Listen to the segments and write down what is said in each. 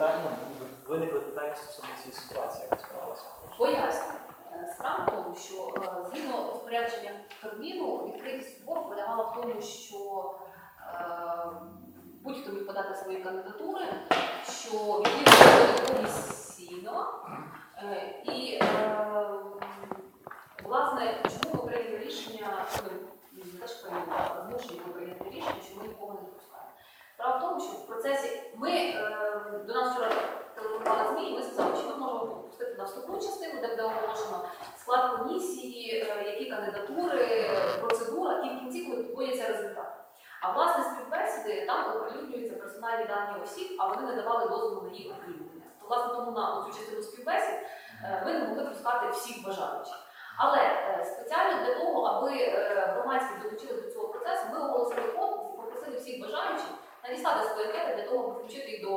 питання, виникли питання стосовно цієї ситуації, яка склалася. Поясню. Е, Справа в тому, що е, згідно розпорядження Кабміну, відкритість збору полягала в тому, що е, будь-хто міг подати свої кандидатури, що відповідно комісійно. І власне, чому ми прийняли рішення, ну, не те, що прийняли, змушені прийняти рішення, що ми нікого не допускаємо. Справа в тому, що в процесі ми е, до нас вчора телефонували ЗМІ, і ми сказали, що ми можемо пустити на вступну частину, де буде оголошено склад комісії, е, які кандидатури, процедура, і в кінці, коли підводяться результати. А власне співбесіди там оприлюднюються персональні дані осіб, а вони не давали дозволу на їх оприлюднення. То, власне, тому на цю частину співбесід е, ми не могли пускати всіх бажаючих. Але спеціально для того, аби громадськість долучили до цього процесу, ми оголосили конкурс і попросили всіх бажаючих надіслати свої анкети для того, аби включити їх до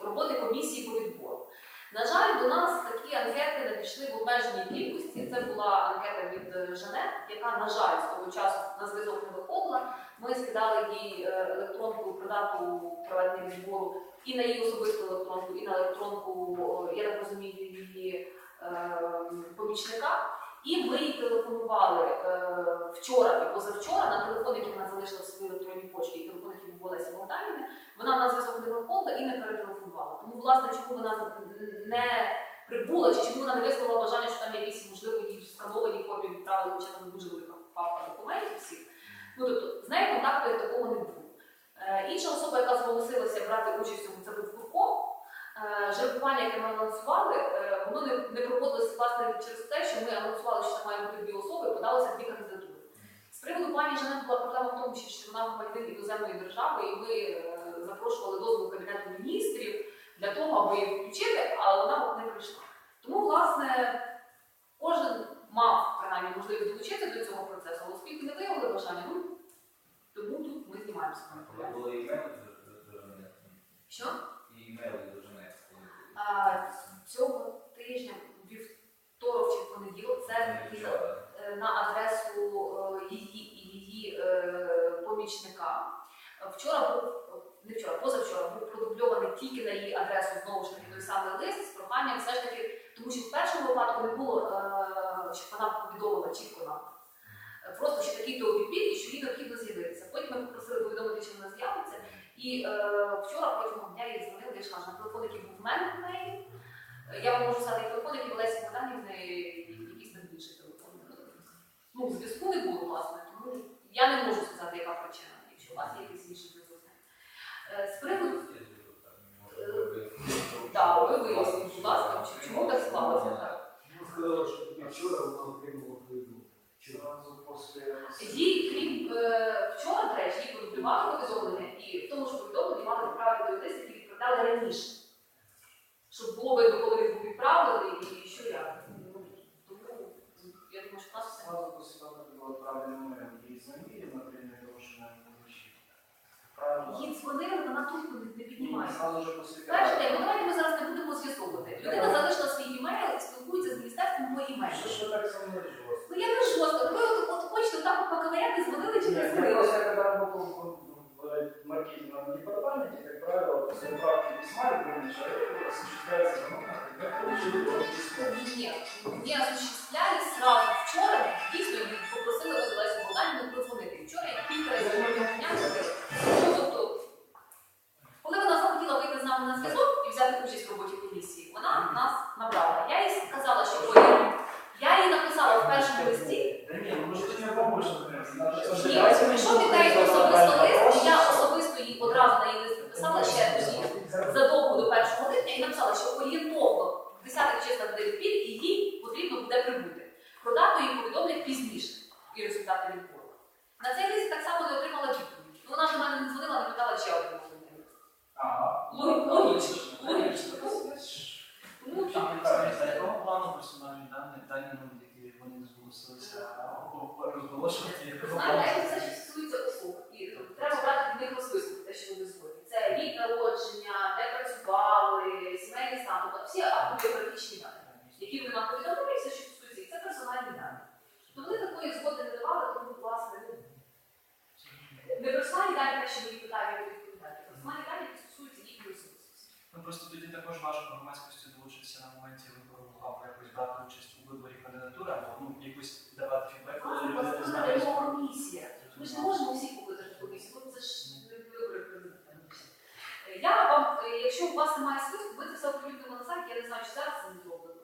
роботи комісії по відбору. На жаль, до нас такі анкети надійшли в обмеженій кількості. Це була анкета від е, Жанет, яка, на жаль, з того часу на зв'язок не виходила. Ми скидали їй е, електронку про дату проведення відбору і на її особисту електронку, і на електронку, я так розумію, її е, помічника. І ми їй телефонували е, вчора і позавчора на телефон, який вона залишила в своїй електронній почті, і телефон, який був Олесі Богданівни, вона на зв'язок не виходила і не перетелефонувала. Тому, власне, чому вона не прибула, чи чому вона не висловила бажання, що там якісь, можливо, їй встановлені копії відправили, хоча там дуже велика папка документів всіх. Ну, тобто, з нею контакту такого не було. Е, інша особа, яка зголосилася брати участь у це був Е, яке ми анонсували, е, воно не, не проводилося власне через те, що ми анонсували, що має бути дві особи, подалися дві кандидатури. З приводу пані Жанет була проблема в тому, що вона громадянин іноземної держави, і ми е, запрошували дозвіл Кабінету міністрів для того, аби її включити, але вона не прийшла. Тому, власне, кожен мав принаймні можливість долучитися до цього процесу, але оскільки не виявили бажання, ну тому тут ми знімаємося. Що? і імейл до Жанет. А, цього тижня, вівторок чи понеділок, це е, на адресу е, її і її е, помічника. Вчора був не вчора, позавчора був продубльований тільки на її адресу знову ж таки той самий лист з проханням все ж таки, тому що в першому випадку не було, щоб вона повідомила чітко нам. Просто що такий то відбір і що їй необхідно з'явитися. Потім ми попросили повідомити, чи вона з'явиться. І е, вчора протягом дня їй ж кажу, на телефон, який був в мене в неї. Е, Я вам можу сказати, телефон, який в Лесі Богданівни, якийсь там більший телефон. Ну, зв'язку не було, власне, тому я не можу сказати, яка причина, якщо у вас є інший зв'язок. з. Е, З приводу, так, ви виясніть, будь ласка, чому так склалося так. Ну, сказала, що вчора вона отримала повідомлення. Їй, крім е, вчора, до речі, їй подублювали повідомлення, і в тому ж повідомленні мали відправити лист, які відправляли раніше. Щоб було видно, коли він був відправлений і що. Ну, Тому я думаю, що нас все. Мало после було как было і звонили, например, того, что Їй дзвонили, вона трубку не піднімає. День, ну давайте ми зараз не будемо з'ясовувати. Людина залишила свій імейл спілкується з міністерством по Что імейлу. ж так со мной? Ну я не жорстко. Ви от, от хочете так от поковиряти, дзвонили чи не Нет, я дзвонили? просто когда работал в в маркетинговом департаменте, как правило, после отправки письма любому человеку осуществляется звонок, когда получили письмо. Ні, не осуществляли сразу. Вчора дійсно її попросили Олесю Богданівну подзвонити. Вчора я кілька разів дня робила. Ну, тобто, коли вона захотіла вийти з нами на зв'язок і взяти участь в роботі комісії, вона нас набрала. Я їй сказала, що ой, я їй написала в першому листі. Да нет, ну может ты мне поможешь, например. Надо- Ні, Давайте мы прийшов не від будем неї особисто задавать лист, і я вопросы. особисто їй одразу на її лист написала ще тоді. задовго до 1 липня і написала, що орієнтовно 10 числа буде відбір і їй потрібно буде прибути. Про дату їй повідомлять пізніше і результати відбору. На цей лист так само не отримала відповідь. Ну, Вона ж до мене Логічно, логічно. Ну, Там якого плану персональні дані, дані, ну, які вони зголосилися розголошувати, якого плану? Знаєте, це що стосується услуг. І ну, треба брати від них особисто те, що вони згодні. Це рік народження, де працювали, сімейний стан, тобто всі автобіографічні дані. які вони нам повідомили, все, що стосується, їх, це персональні дані. То вони такої згоди не давали, тому, власне, ну, не персональні дані, те, що мені питають відповідати, персональні дані, їхньої особистості. також важко громадськості долучитися на моменті вибору або якось брати участь у виборі кандидатури, або ну, якось давати фідбек, коли не комісія. Ми ж не можемо всіх покликати в комісію, бо це ж не вибори президента. Я вам, е, якщо у вас немає списку, ми це все оприлюднимо на сайті, я не знаю, чи зараз це не зроблено.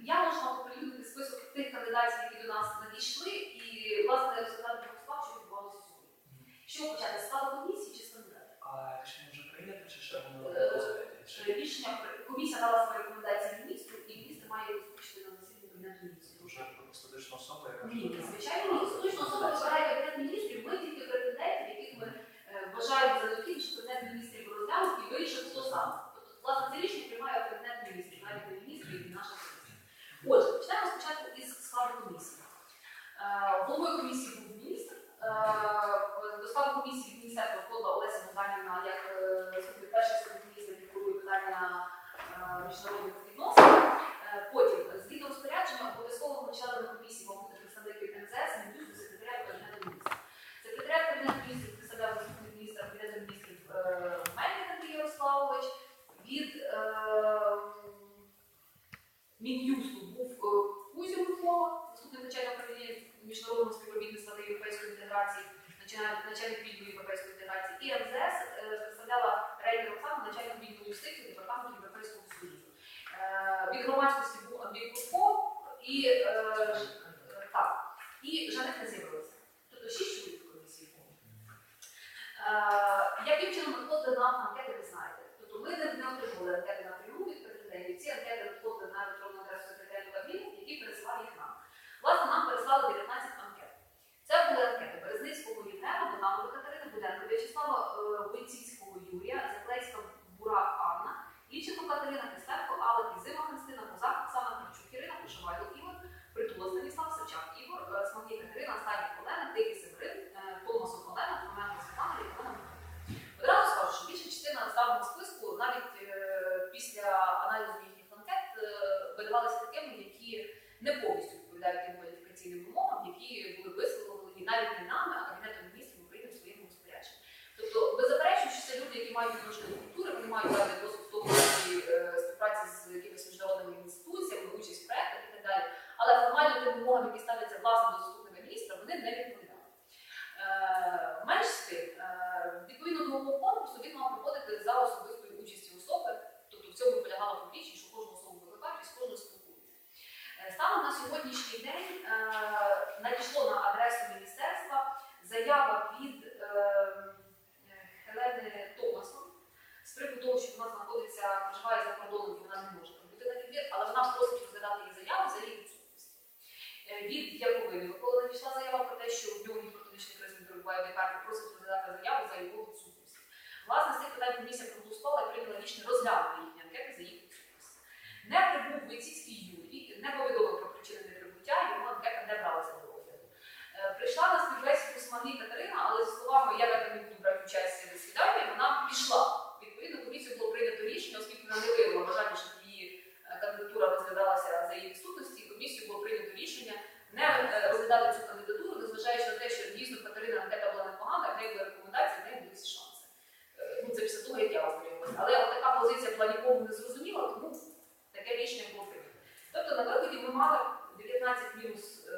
Я можу вам оприлюднити список тих кандидатів, які до нас надійшли, і власне про склад, що відбувалося сьогодні. Що почати з складу комісії чи з кандидатів? А рішення вже прийнято, чи ще воно Е, розглядається? Рішення комісія дала свої рекомендації міністру, і міністр має їх озвучити на засіданні кабінету міністрів. Вже особу, яка Ні, звичайно. Слушно особа вибирає кабінет міністрів. Ми тільки претендентів, яких ми е, вважаємо за необхідне, що кабінет міністрів розглянув і вирішив, хто сам. Тобто, власне, це рішення приймає кабінет міністрів, навіть не міністрів і наша комісія. Отже, почнемо спочатку із складу комісії. Е, Головою комісії був міністр. Е, До складу комісії від міністерства входила Олеся Богданівна як е, заступник перший заступник міністра, який курує питання е, міжнародних відносин. Е, Потім, згідно розпорядження, обов'язково членами комісії мав бути представники МЗС, Мінюсту, секретаріат Кабінету міністрів. Секретаріат Кабінету міністрів представляв заступник міністра Кабінету міністрів е, Мельник Андрій Ярославович. Від е, Мін'юсту був е, Кузів Микола, заступник начальника управління міжнародного співробітництва та європейської інтеграції, начальник начальник відділу європейської інтеграції. І МЗС е, представляла Рейдер Оксана, начальник відділу юстиції департаменту Європейського Союзу. Е, Від громадськості був Андрій Курко і е, ж- е, так, і Жанет не з'явилася. Тобто шість чоловік в комісії було. Е, Яким чином надходили нам анкети, ви знаєте. Тобто ми не, не отримували анкети напряму від претендентів. Ці анкети надходили на електронну адресу секретаря Кабміну, який пересилав їх нам. Власне, нам переслали 19 анкет. Це були анкети Березницького Євгена, Богданової Катерини, Буденко В'ячеслава, е, Войціцького Юрія, Заклейська Бурак Анна, Ліченко Катерина, Христенко, Алла, Кізима Христина, Козак, Оксана Кравчук Ірина, Пошивайло Ігор, Притула Станіслав, Савчак Ігор, е, Смолій Катерина, Стадій Олена, Тихий Северин, е, Томасов Олена, Томенко Світлана і Олена Микола. Одразу скажу, що більша частина наставного списку навіть е, після аналізу їхніх анкет е, видавалися такими, які не повністю відповідають тим кваліфікаційним вимогам, які були висловлені навіть не нами, а Кабінетом міністрів України в своєму розпорядженні. Тобто, беззаперечно, що це люди, які мають відношення до культури, вони мають певний досвід в тому числі е, співпраці з якимись міжнародними інституціями, участь в проектах і так далі. Але формально тим вимогам, які ставляться власне до заступника міністра, вони не відповідали. Е, Менш з тим, е, відповідно до умов конкурсу, він мав проходити за особистої участі особи, тобто в цьому полягала публічність, що кожну особу викликають і з кожною спілкуються. Е, Станом на сьогоднішній день надійшло на адресу міністерства заява від Хелени Томасон з приводу того, що вона знаходиться, проживає за кордоном і вона не може прибути на відбір, але вона просить розглядати її заяву за її відсутність. Е, Від Яковини Миколи надійшла заява про те, що в нього гіпотетичний кризис не перебуває лікарні, просить розглядати заяву за його відсутність. Власне, з цих питань комісія проголосувала і прийняла рішення розглянути їхні анкети за їх відсутність. Не прибув Войціцький Юрій, не повідомив про причини неприбуття, його анкета не бралася до розгляду. Е, Прийшла на співбесіду Смаглі Катерина, але за словами, я не буду брати участь в засіданні, вона пішла. Відповідно, комісію було прийнято рішення, оскільки вона не виявила бажання, щоб її е, кандидатура розглядалася за її відсутності, комісію було прийнято рішення не е, розглядати цю кандидатуру, незважаючи на те, що дійсно в Катерина анкета була непогана, в неї були рекомендації, в неї були всі шанси. Е, Ну, це після того, як я ознайомилася. Але от така позиція була нікому не зрозуміла, тому таке рішення було прийнято. Тобто на виході ми мали 19 мінус е,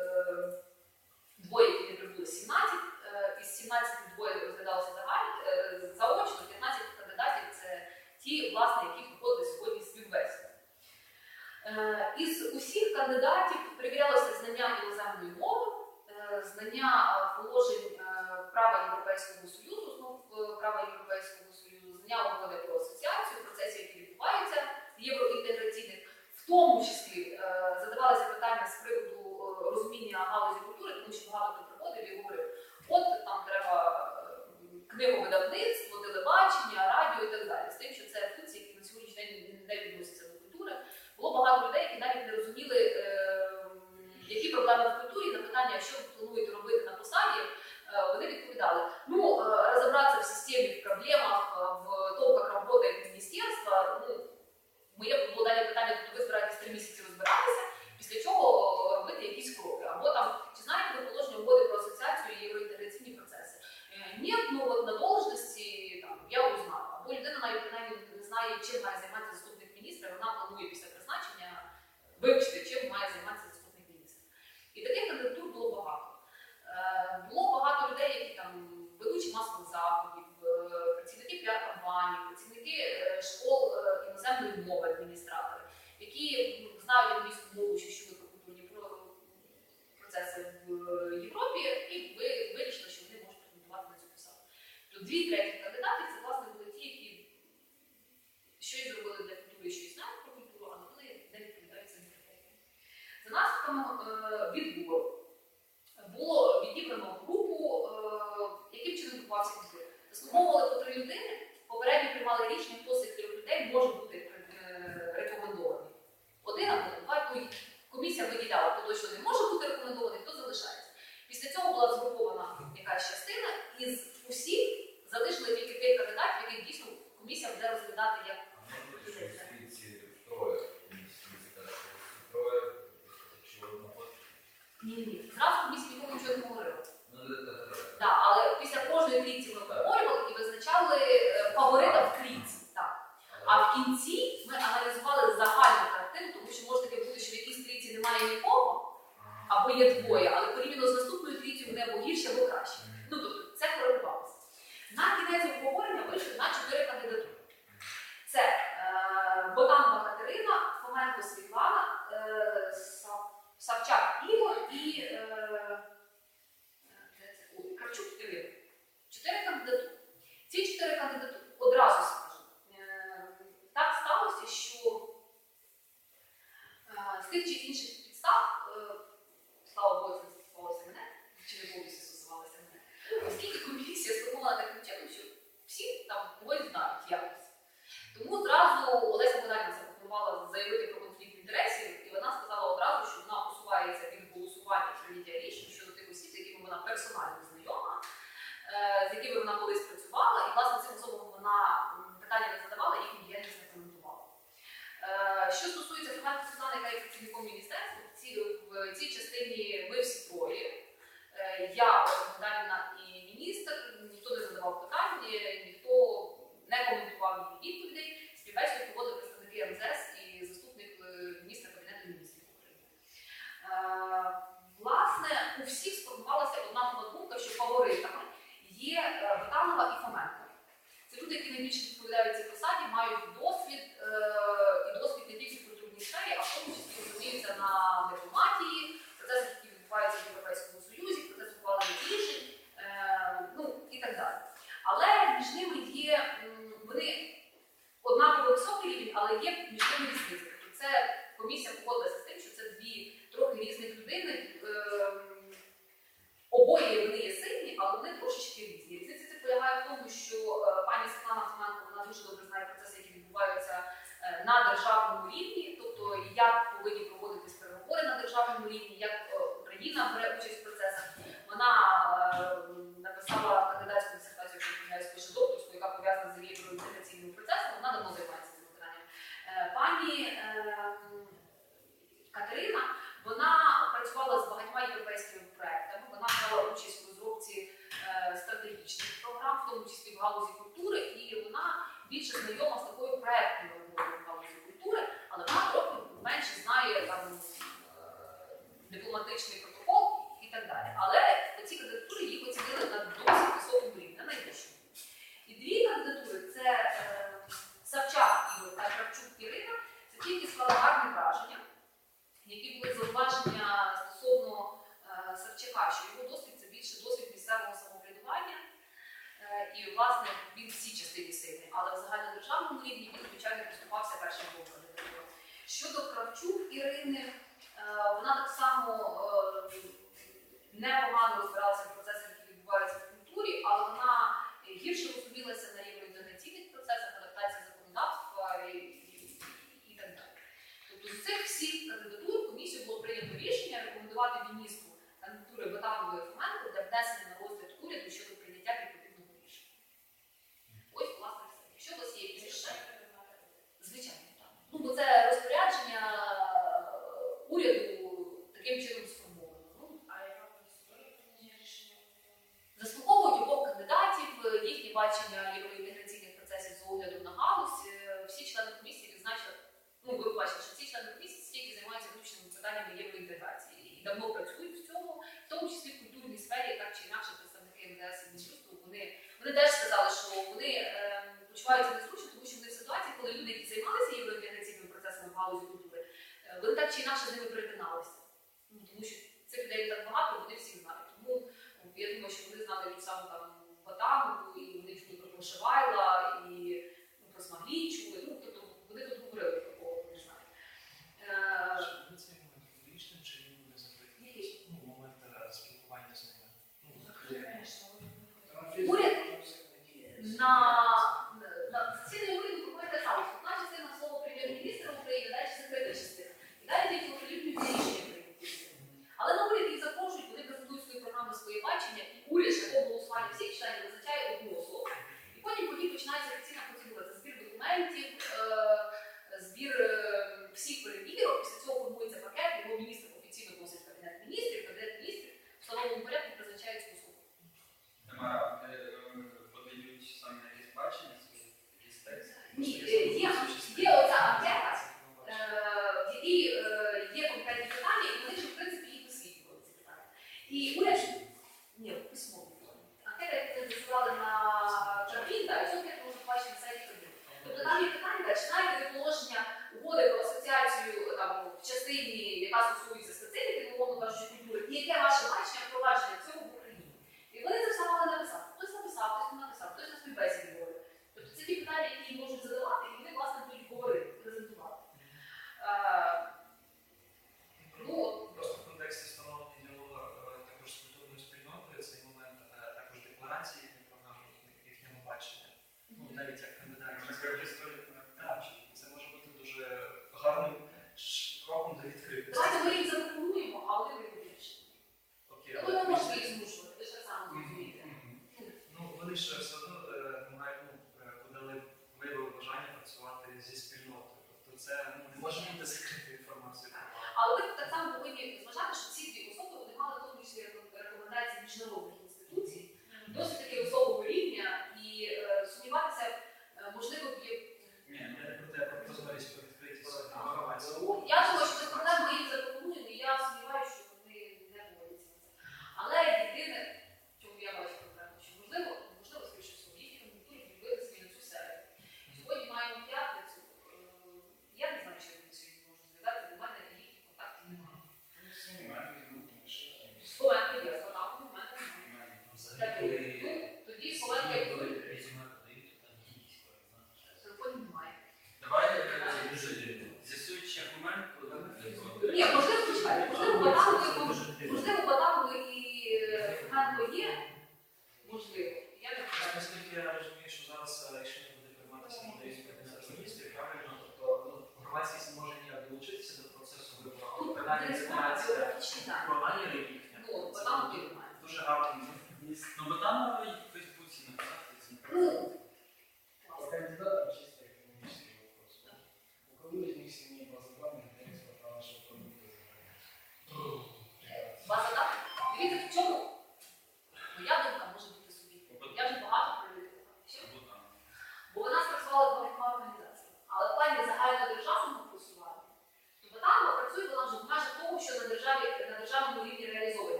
двоє, які не прибули 17, е, із 17 двоє розглядалося загально, е, заочно, 15 кандидатів це ті, власне, які проходили сьогодні співбесіду. Е, Із усіх кандидатів перевірялося знання іноземної мови, е, знання е, положень е, права Європейського Союзу, основ е, права Європейського Союзу, знання угоди про асоціацію, процесів, які відбуваються євроінтеграційних, в тому числі е, задавалися питання з приводу е, розуміння галузі культури, тому що багато мов адміністратори, які знають англійську комісія буде розглядати як пропозиція. Ні, ні. Зразу комісія нікому нічого не говорила. Так, але після кожної клітці ми обговорювали і визначали е, фаворита в клітці. Так. А в кінці ми аналізували загальну картину, тому що може таке бути, що в якійсь клітці немає нікого, або є двоє, але порівняно з наступною клітцю буде або гірше, або краще. самі não o modo почуваються незручно, тому що вони в ситуації, коли люди, які займалися євроінтеграційними процесами в галузі культури, е, вони так чи інакше з ними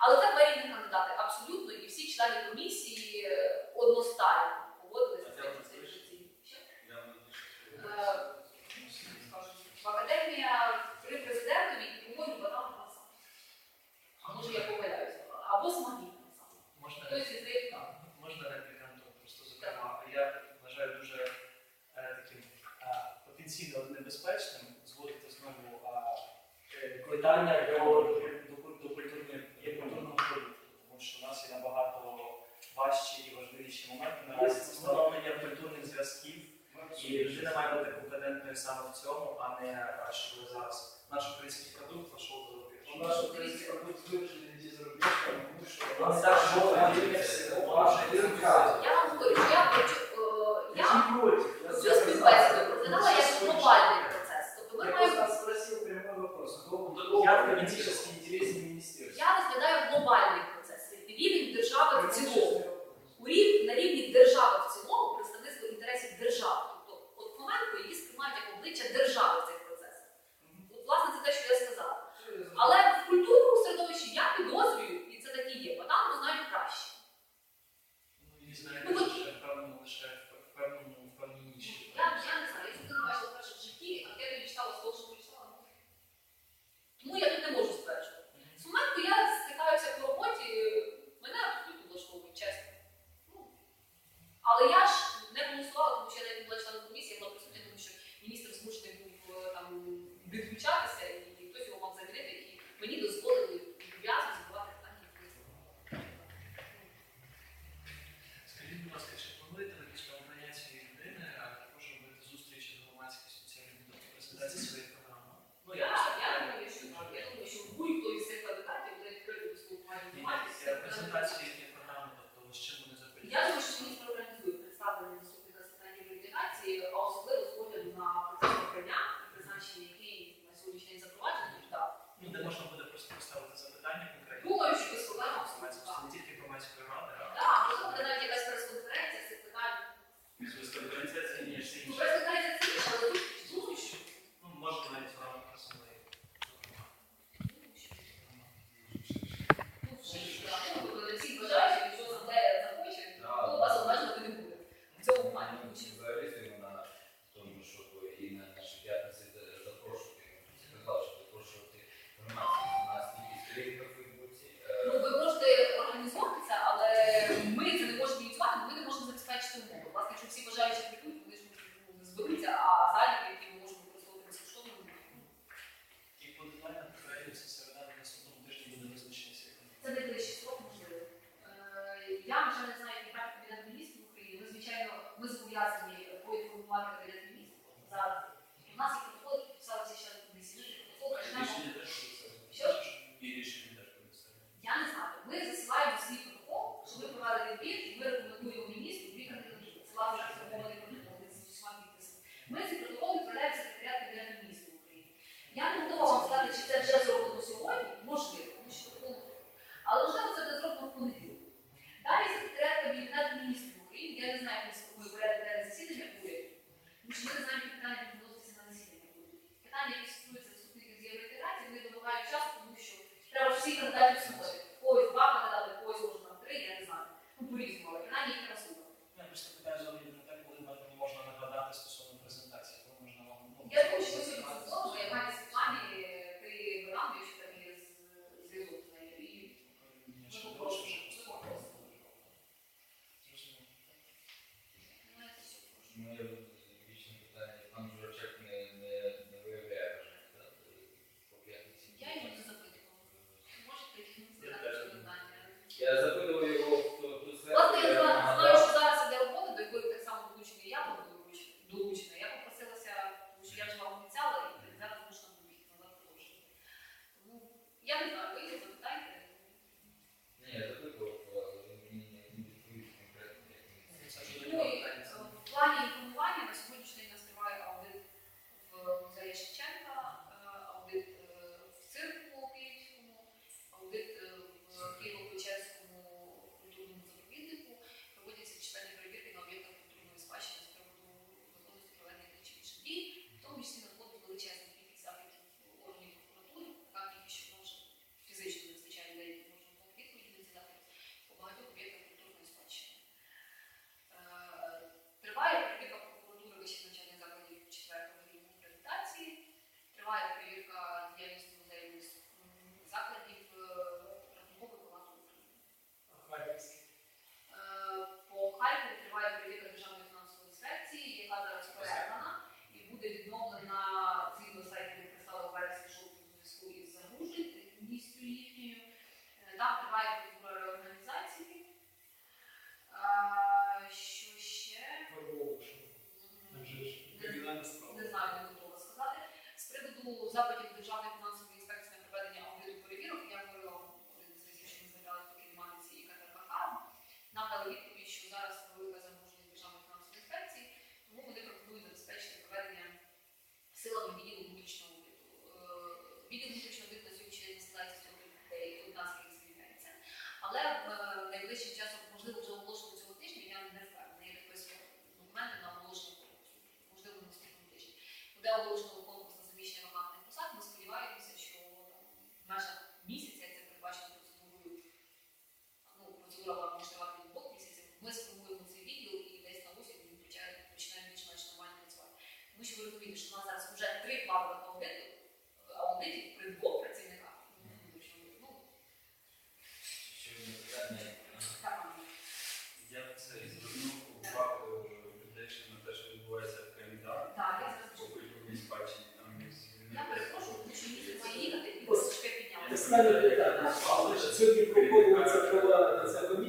Але це два різні кандидати. Абсолютно, і всі члени комісії е, одностайно поводилися з цим житті. Академія при президентові, і, по-моєму, вона була сама. Ну, може, я помиляюся. Або смагітна сама. Можна репліканту просто зокрема. Я вважаю дуже е, таким е, потенційно небезпечним зводити знову питання базі встановлення культурних зв'язків, і людина має бути компетентною саме в цьому, а не що зараз. Наш український продукт пішов до руки. Наш український продукт вивчений зі зарубіжного, тому що Я вам говорю, я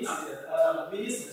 ministra, ah, ministra